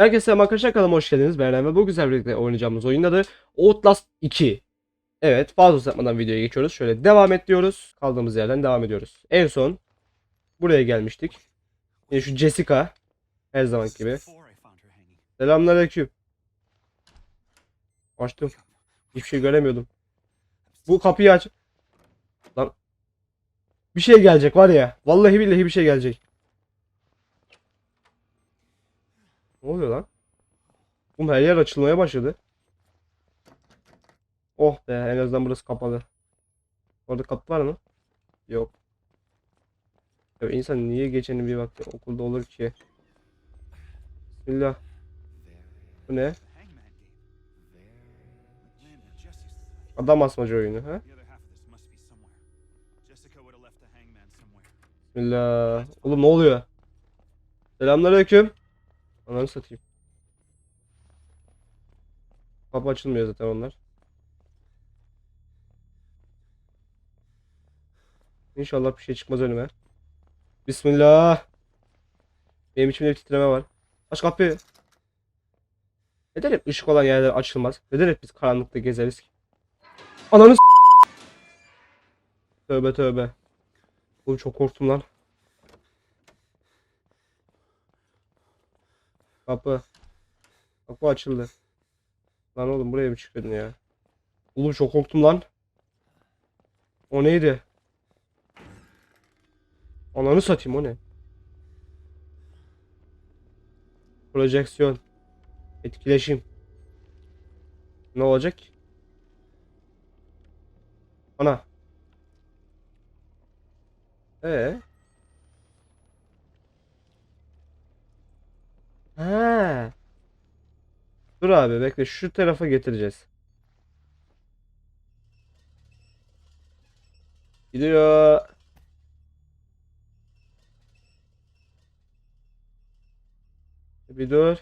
Herkese selam arkadaşlar kanalıma hoş geldiniz. Ben Eren ve bu güzel birlikte oynayacağımız oyunun adı Outlast 2. Evet fazla uzatmadan videoya geçiyoruz. Şöyle devam et diyoruz. Kaldığımız yerden devam ediyoruz. En son buraya gelmiştik. Yine şu Jessica. Her zaman gibi. Selamünaleyküm. Açtım. Hiçbir şey göremiyordum. Bu kapıyı aç. Lan. Bir şey gelecek var ya. Vallahi billahi bir şey gelecek. Ne oluyor lan? Oğlum her yer açılmaya başladı. Oh be en azından burası kapalı. Orada kapı var mı? Yok. Ya insan niye geçeni bir vakti okulda olur ki? Bismillah. Bu ne? Adam asmaca oyunu ha? Bismillah. Oğlum ne oluyor? Selamünaleyküm. Ananı satayım. Kapı açılmıyor zaten onlar. İnşallah bir şey çıkmaz önüme. Bismillah. Benim içimde bir titreme var. Aç kapıyı. Neden hep ışık olan yerler açılmaz? Neden hep biz karanlıkta gezeriz ki? Ananı s- Tövbe tövbe. Oğlum çok korktum lan. Kapı. Kapı açıldı. Lan oğlum buraya mı çıkıyordun ya? Oğlum çok korktum lan. O neydi? Ananı satayım o ne? Projeksiyon. Etkileşim. Ne olacak? Ana. Ee? Ha. Dur abi bekle şu tarafa getireceğiz. Gidiyor. Bir dur.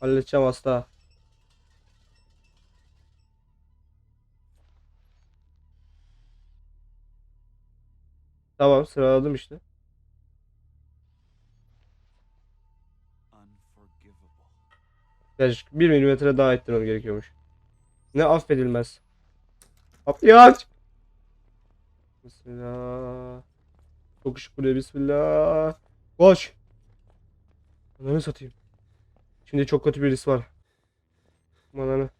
Halledeceğim hasta. Tamam sıraladım işte. Yaklaşık 1 milimetre daha ettirmem gerekiyormuş. Ne affedilmez. Kapıyı aç. Bismillah. Çok buraya bismillah. Koş. Ananı satayım. Şimdi çok kötü birisi var. Ananı.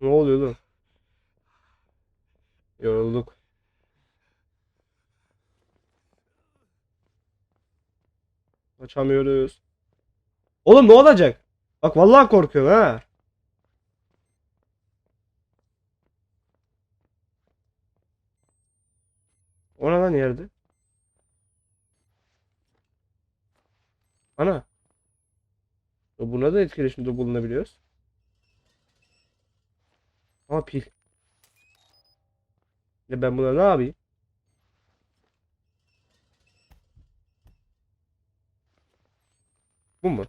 Ne oluyor lan? Yorulduk. Açamıyoruz. Oğlum ne olacak? Bak vallahi korkuyorum ha. O ne lan yerde? Ana. Buna da etkileşimde bulunabiliyoruz. Ama pil. Ya ben buna ne yapayım? Bu mu?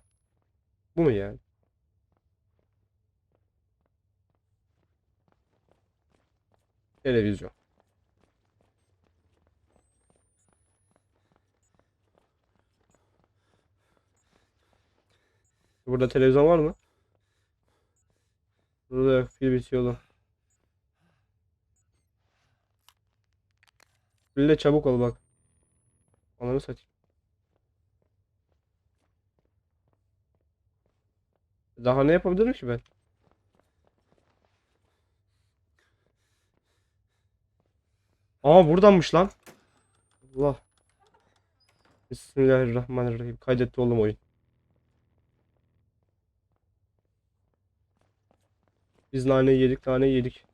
Bu mu yani? Televizyon. Burada televizyon var mı? Burada. Pil bitiyordu. Pille çabuk ol bak. Ananı satayım. Daha ne yapabilirim ki ben? Aa buradanmış lan. Allah. Bismillahirrahmanirrahim. Kaydetti oğlum oyun. Biz nane yedik, nane yedik.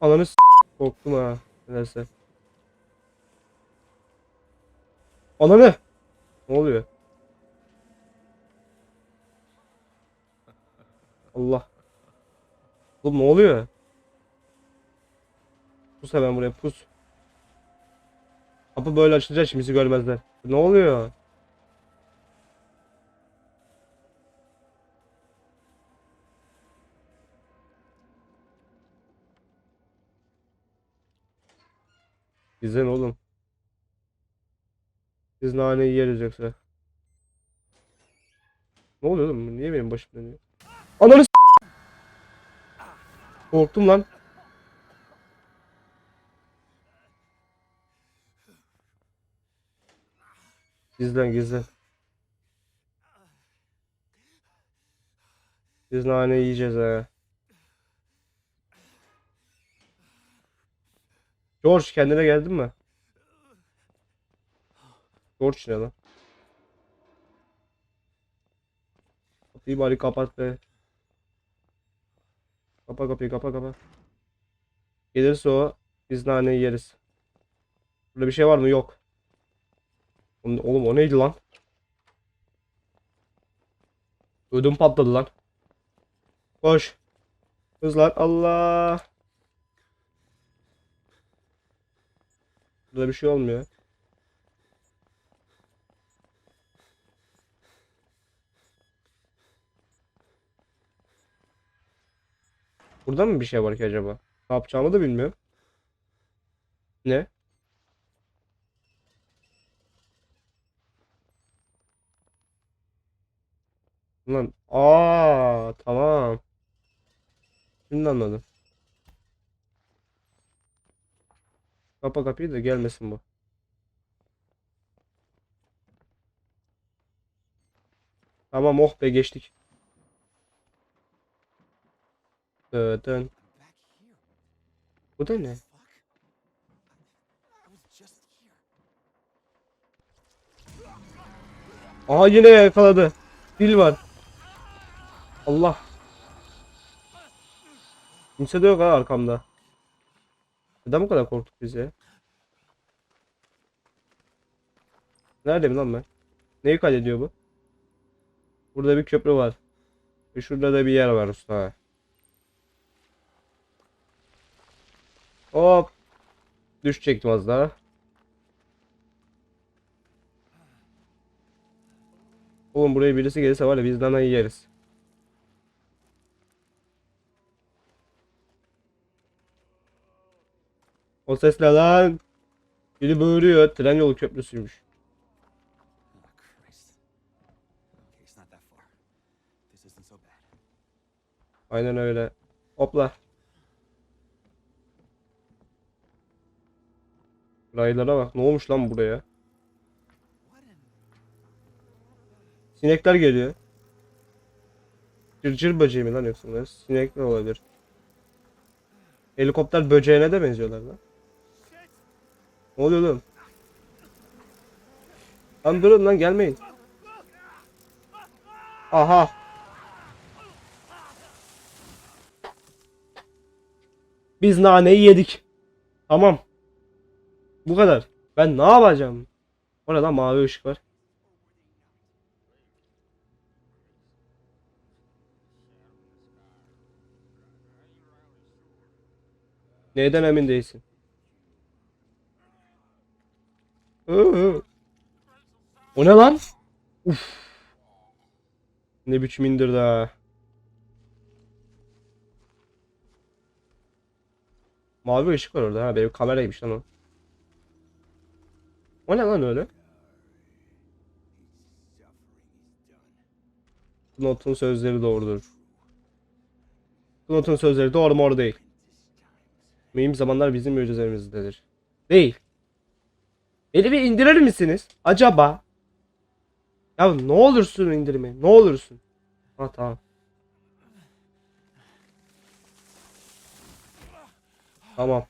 Ananı s- korktum ha. Neyse. Ananı. Ne oluyor? Allah. Oğlum ne oluyor? Pus hemen buraya pus. Kapı böyle açılacak şimdi bizi görmezler. Ne oluyor? Güzel oğlum. Biz naneyi yeriz yoksa. Ne oluyor oğlum? Niye benim başım dönüyor? Ananı Korktum lan. Gizlen gizlen. Biz nane yiyeceğiz ha. George kendine geldin mi? George ne lan? Kapıyı bari kapat be. Kapa kapıyı kapa kapa. Gelirse o biz naneyi yeriz. Burada bir şey var mı? Yok. Oğlum oğlum o neydi lan? Ödüm patladı lan. Koş. Hızlan Allah. Burada bir şey olmuyor. Burada mı bir şey var ki acaba? Ne yapacağımı da bilmiyorum. Ne? Lan aa tamam. Şimdi anladım. Kapa kapıyı da gelmesin bu. Tamam oh be geçtik. Dön. Bu da ne? Aha yine yakaladı. Dil var. Allah. Kimse de yok ha arkamda. Neden bu kadar korktuk biz ya? Neredeyim lan ben? Neyi kaydediyor bu? Burada bir köprü var. Ve şurada da bir yer var usta. Hop. Düşecektim az daha. Oğlum buraya birisi gelirse var ya biz danayı yeriz. O ses ne lan? Biri böğürüyor. Tren yolu köprüsüymüş. Aynen öyle. Hopla. Raylara bak. Ne olmuş lan buraya? Sinekler geliyor. Cırcır böceği mi lan yoksa bunlar? Sinek ne olabilir? Helikopter böceğine de benziyorlar lan. Ne oluyor oğlum? Lan durun lan gelmeyin. Aha. Biz naneyi yedik. Tamam. Bu kadar. Ben ne yapacağım? Orada mavi ışık var. Neyden emin değilsin? O ne lan? Uf. Ne biçim indirdi ha. Mavi ışık var orada ha. Benim kameraymış lan o. O ne lan öyle? Knot'un sözleri doğrudur. Knot'un sözleri doğru mu doğru değil. Mühim zamanlar bizim mucizemizdedir. Değil. Beni bir indirir misiniz? Acaba? Ya ne olursun indirme. Ne olursun. Ha tamam. Tamam.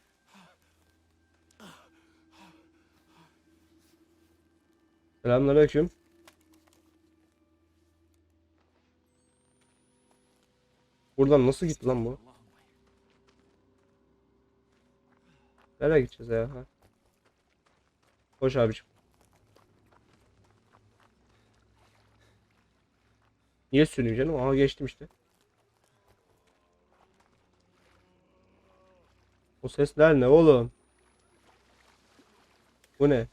Selamünaleyküm. Buradan nasıl gitti lan bu? Nereye gideceğiz ya? Ha? Koş abicim. Niye sürüyorum canım? Aha geçtim işte. O sesler ne oğlum? Bu ne?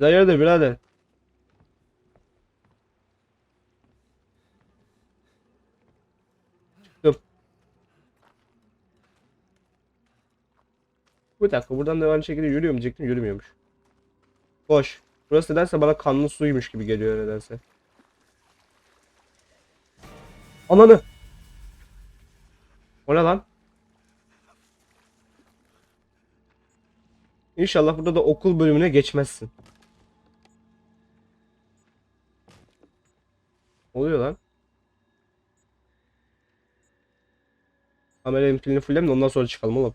Hayırdır birader? Bir dakika buradan da aynı şekilde yürüyor mu diyecektim yürümüyormuş. Boş. Burası nedense bana kanlı suymuş gibi geliyor nedense. Ananı. O ne lan? İnşallah burada da okul bölümüne geçmezsin. Oluyor lan? Kameranın pilini fullem de ondan sonra çıkalım oğlum.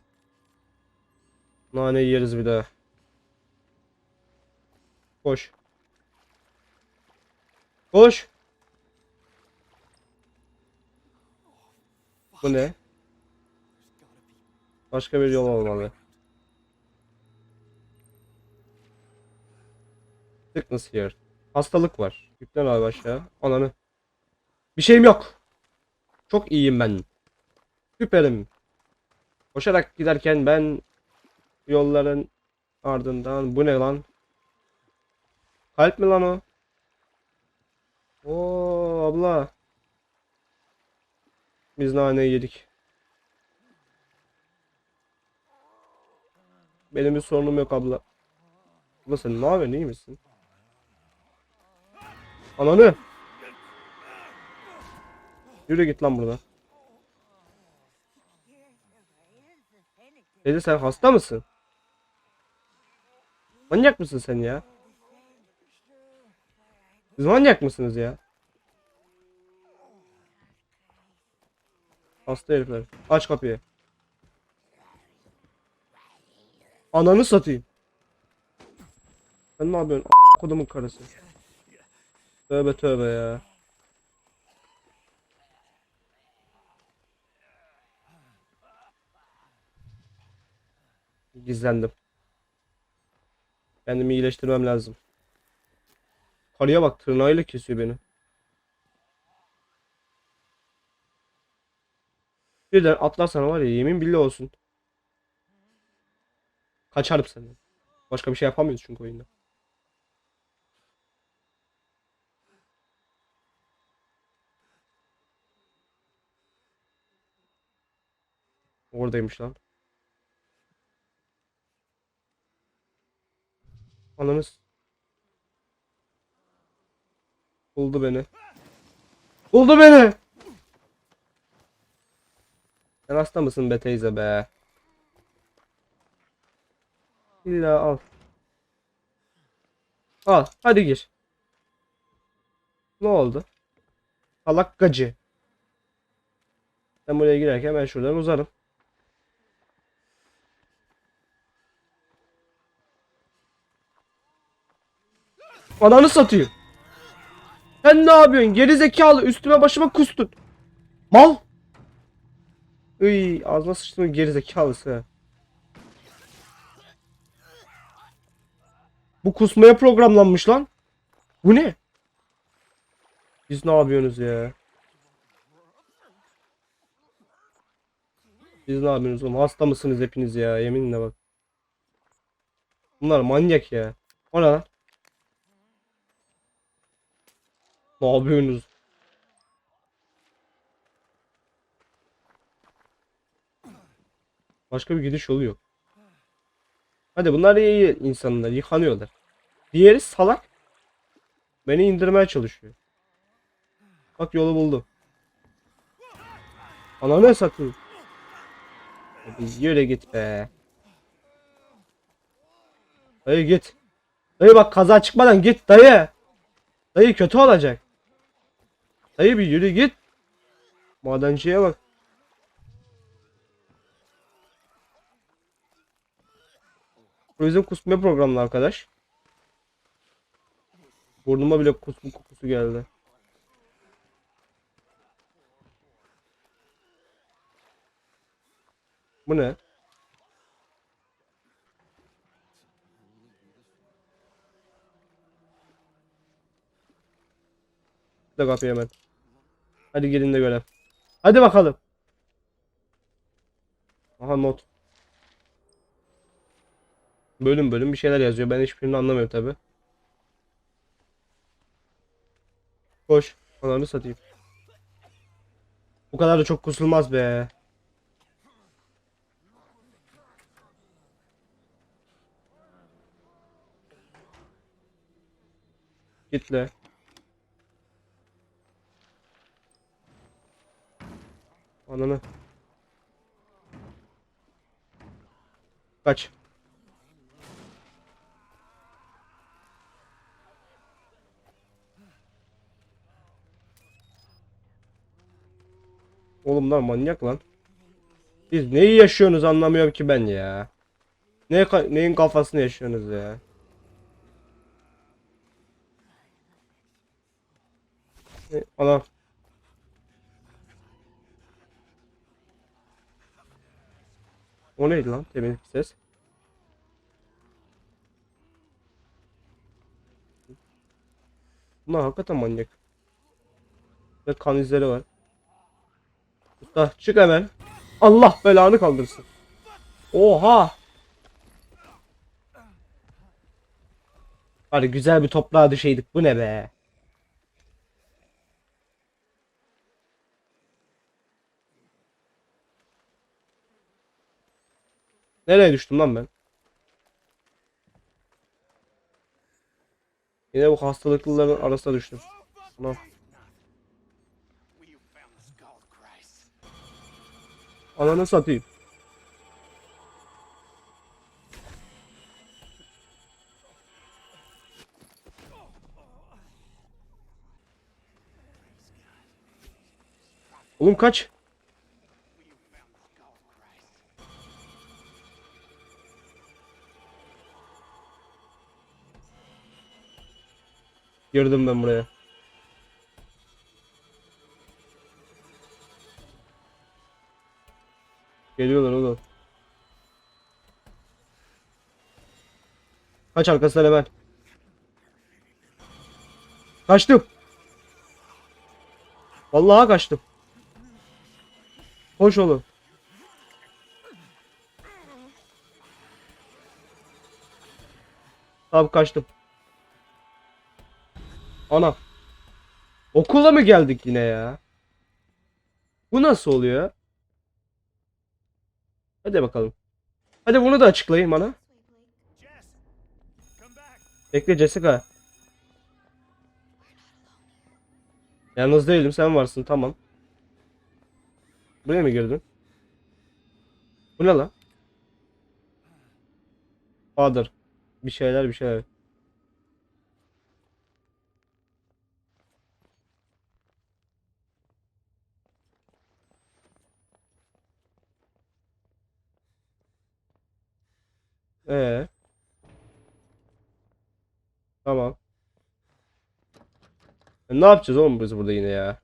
Nane yeriz bir daha. Koş. Koş. Bu ne? Başka bir yol olmalı. Sickness here. Hastalık var. Yüklen abi aşağı. Ananı. Bir şeyim yok. Çok iyiyim ben. Süperim. Koşarak giderken ben yolların ardından bu ne lan? Kalp mi lan o? Oo abla. Biz naneyi yedik. Benim bir sorunum yok abla. Abla sen ne yapıyorsun iyi misin? Ananı. Yürü git lan buradan. Dedi sen hasta mısın? Manyak mısın sen ya? Siz manyak mısınız ya? Hasta herifler. Aç kapıyı. Ananı satayım. Sen ne yapıyorsun? A- kodumun karısı. Tövbe tövbe ya. Gizlendim. Kendimi iyileştirmem lazım. Karıya bak tırnağıyla kesiyor beni. Birden atlarsan var ya yemin billah olsun. Kaçarım senden. Başka bir şey yapamıyoruz çünkü oyunda. Oradaymış lan. Ananız. Buldu beni. Buldu beni. Sen hasta mısın be teyze be? İlla al. Al. Hadi gir. Ne oldu? Salak gacı. Ben buraya girerken ben şuradan uzarım. Ananı satayım. Sen ne yapıyorsun? Geri zekalı üstüme başıma kustun. Mal. Iy, ağzıma sıçtın geri zekalısı. Bu kusmaya programlanmış lan. Bu ne? Siz ne yapıyorsunuz ya? Siz ne yapıyorsunuz oğlum? Hasta mısınız hepiniz ya? Yeminle bak. Bunlar manyak ya. O ne lan? Ne yapıyorsunuz? Başka bir gidiş yolu yok. Hadi bunlar iyi insanlar, yıkanıyorlar. Diğeri salak. Beni indirmeye çalışıyor. Bak yolu buldu. Ananı satayım. Hadi yürü git be. Dayı git. Dayı bak kaza çıkmadan git dayı. Dayı kötü olacak. Dayı bir yürü git. Madenciye bak. Bu bizim kusma programlı arkadaş. Burnuma bile kusma kokusu geldi. Bu ne? Kilitle kapıyı hemen. Hadi gelin de görev. Hadi bakalım. Aha not. Bölüm bölüm bir şeyler yazıyor. Ben hiçbirini anlamıyorum tabi. Koş. Ananı satayım. Bu kadar da çok kusulmaz be. Kitle. Ananı. Kaç. Oğlum lan manyak lan. Siz neyi yaşıyorsunuz anlamıyorum ki ben ya. Ne neyin kafasını yaşıyorsunuz ya? Ana. O neydi lan? Temin ses. Bunlar hakikaten manyak. Ve kan izleri var. Usta çık hemen. Allah belanı kaldırsın. Oha. Hadi güzel bir toprağa düşeydik. Bu ne be? Nereye düştüm lan ben? Yine bu hastalıklıların arasına düştüm. Ulan. Ananı satayım. Oğlum kaç. Girdim ben buraya. Geliyorlar oğlum. Kaç arkasından hemen. Kaçtım. Vallahi kaçtım. Hoş olun. Tamam kaçtım. Ana. Okula mı geldik yine ya? Bu nasıl oluyor? Hadi bakalım. Hadi bunu da açıklayın bana. Bekle Jessica. Yalnız değilim sen varsın tamam. Buraya mı girdin? Bu ne lan? Father. Bir şeyler bir şeyler. Ee. Tamam. E, ne yapacağız oğlum biz burada yine ya?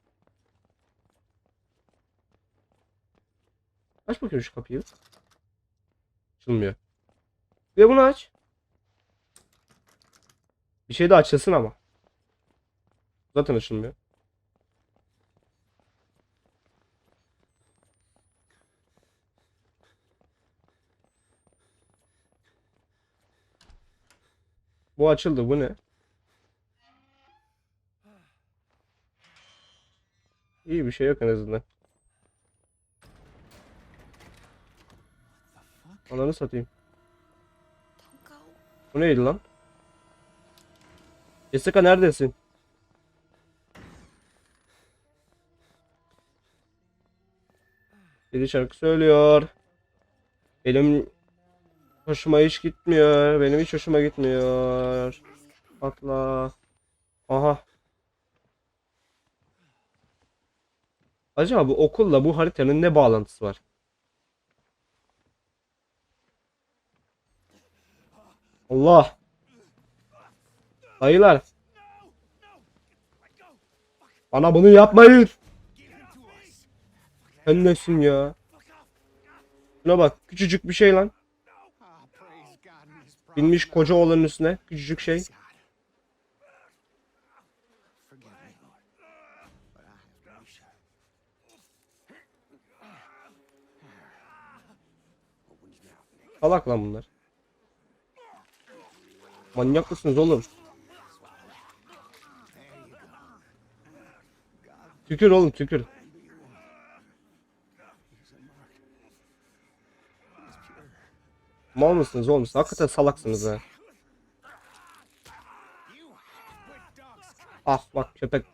Aç bakayım şu kapıyı. Açılmıyor. De bunu aç. Bir şey de açılsın ama. Zaten açılmıyor. Bu açıldı. Bu ne? İyi bir şey yok en azından. Ananı satayım. Bu neydi lan? Jessica neredesin? Biri şarkı söylüyor. Benim hoşuma hiç gitmiyor. Benim hiç hoşuma gitmiyor. Atla. Aha. Acaba bu okulla bu haritanın ne bağlantısı var? Allah. Dayılar. Bana bunu yapmayın. Sen nesin ya? Şuna bak. Küçücük bir şey lan. Binmiş koca oğlanın üstüne. Küçücük şey. Salak lan bunlar. Manyak mısınız oğlum? Tükür oğlum tükür. Mal mısınız oğlum? Hakikaten salaksınız ha. Ah bak köpek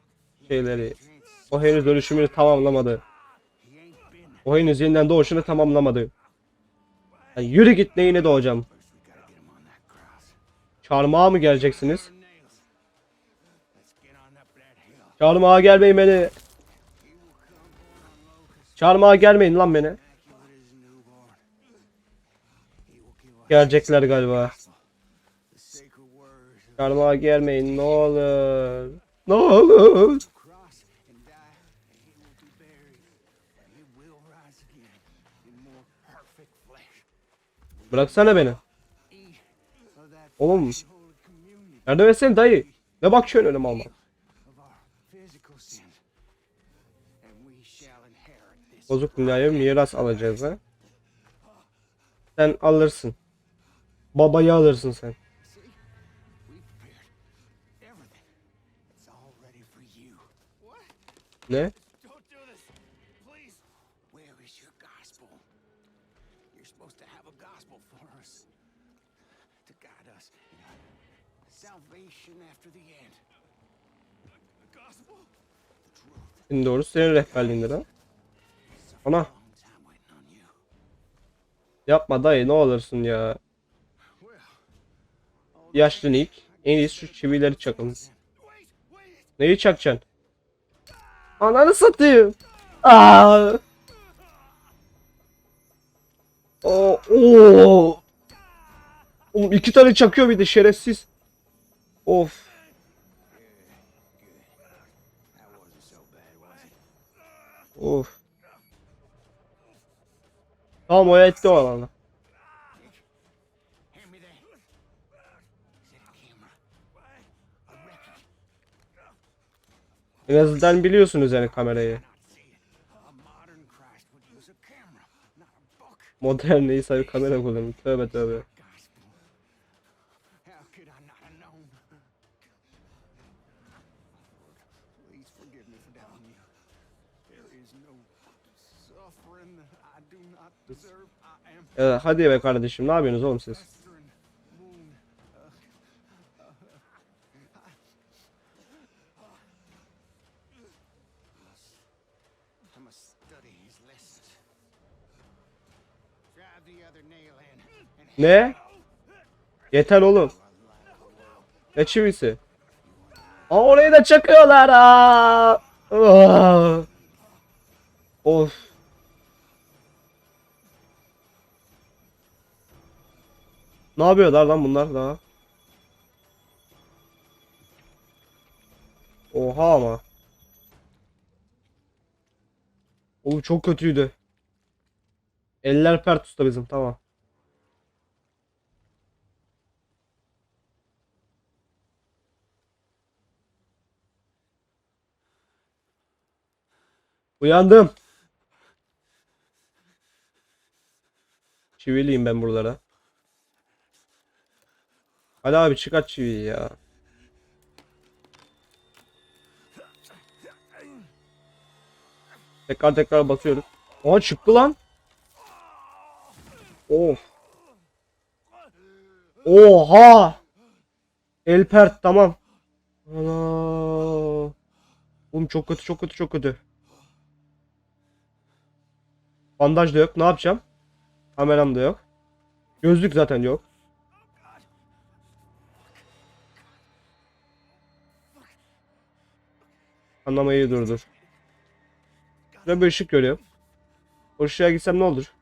şeyleri. O henüz dönüşümünü tamamlamadı. O henüz yeniden doğuşunu tamamlamadı. Ya yürü git neyine doğacağım. Çarmıha mı geleceksiniz? Çarmıha gelmeyin beni. Çarmıha gelmeyin lan beni. Gelecekler galiba. Çarmıha gelmeyin ne olur. Ne olur. Bıraksana beni. Oğlum yardım etsene dayı. Ne we shall inherit this. Bozuk dünyaya miras alacağız ha. Sen alırsın. Babayı alırsın sen. Ne? Don't do this. Please. Where is your gospel? You're supposed to have a gospel for us. To guide us in our salvation after the end. The gospel? The truth. En doğrusu senin rehberliğinde lan. Ana yapma dayı ne olursun ya. Yaşlı Nick. En iyisi şu çivileri çakalım. Neyi çakacaksın? Ananı satayım. Aa! Oo, oo. Oğlum iki tane çakıyor bir de şerefsiz. Of. Of. Tamam o etti o alana. Hand me that. Is it a camera? A record? En azından biliyorsunuz yani kamerayı. Modern neyse kamera kullanıyor. Tövbe tövbe. Evet, hadi be kardeşim ne yapıyorsunuz oğlum siz? Ne? Yeter oğlum. Ne çivisi? Aa orayı da çakıyorlar. Aa! Of. Ne yapıyorlar lan bunlar daha? Oha ama. Oğlum çok kötüydü. Eller pert usta bizim tamam. Uyandım. Çiviliyim ben buralara. Hadi abi çıkart çiviyi ya. Tekrar tekrar basıyoruz. Aa çıktı lan. Of. Oha. Elpert tamam. Ana. Oğlum çok kötü çok kötü çok kötü. Bandaj da yok. Ne yapacağım? Kameram da yok. Gözlük zaten yok. Anlamayı durdur. Şurada bir ışık görüyorum. O ışığa gitsem ne olur?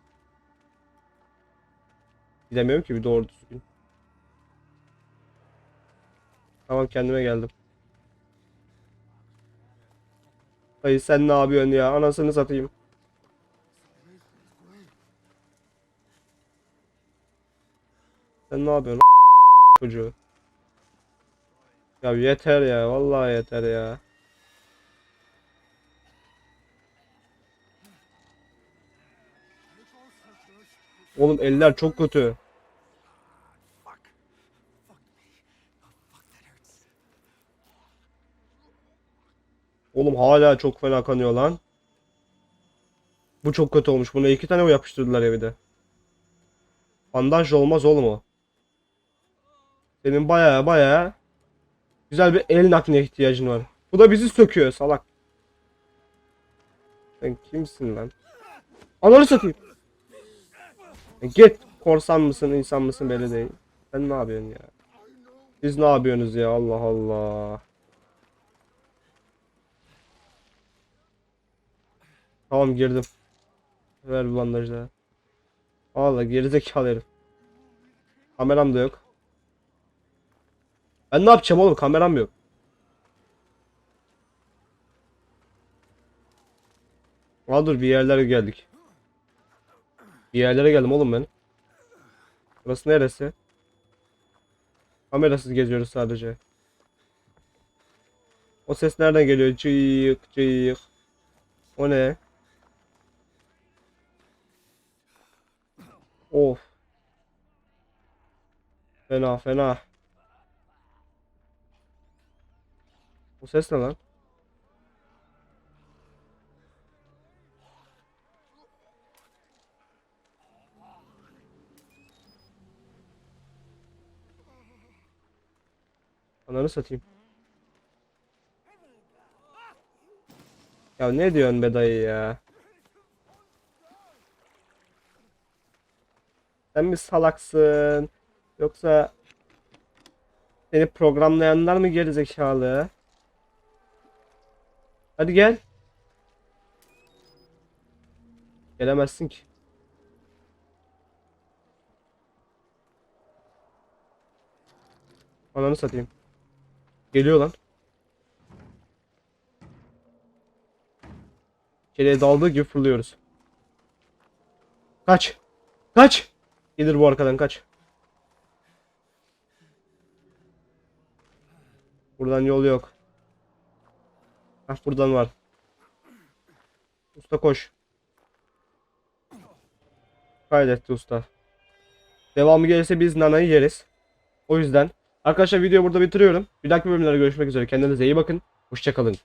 Gidemiyorum ki bir doğru düzgün. Tamam kendime geldim. Hayır sen ne yapıyorsun ya? Anasını satayım. Sen ne yapıyorsun çocuğu? Ya yeter ya vallahi yeter ya. Oğlum eller çok kötü. Oğlum hala çok fena kanıyor lan. Bu çok kötü olmuş. Buna iki tane mi yapıştırdılar ya bir de? Bandaj olmaz oğlum o. Senin baya baya Güzel bir el nakline ihtiyacın var. Bu da bizi söküyor salak. Sen kimsin lan? Ananı satayım. E, Git. Korsan mısın, insan mısın belli değil. Sen ne yapıyorsun ya? Siz ne yapıyorsunuz ya? Allah Allah. Tamam girdim. Ver bandajları. Valla gerizekalı herif. Kameram da yok. Ben ne yapacağım oğlum? Kameram yok. Aa dur bir yerlere geldik. Bir yerlere geldim oğlum ben. Burası neresi? Kamerasız geziyoruz sadece. O ses nereden geliyor? Cıyık cıyık. O ne? Of. Fena fena. Bu ses ne lan? Ananı satayım. Ya ne diyorsun be dayı ya? Sen mi salaksın? Yoksa seni programlayanlar mı gerizekalı? Hadi gel. Gelemezsin ki. Ananı satayım. Geliyor lan. Keleğe daldığı gibi fırlıyoruz. Kaç. Kaç. Gelir bu arkadan kaç. Buradan yol yok. Hah buradan var. Usta koş. Kaydetti usta. Devamı gelirse biz nanayı yeriz. O yüzden arkadaşlar videoyu burada bitiriyorum. Bir dahaki bölümlerde görüşmek üzere. Kendinize iyi bakın. Hoşçakalın.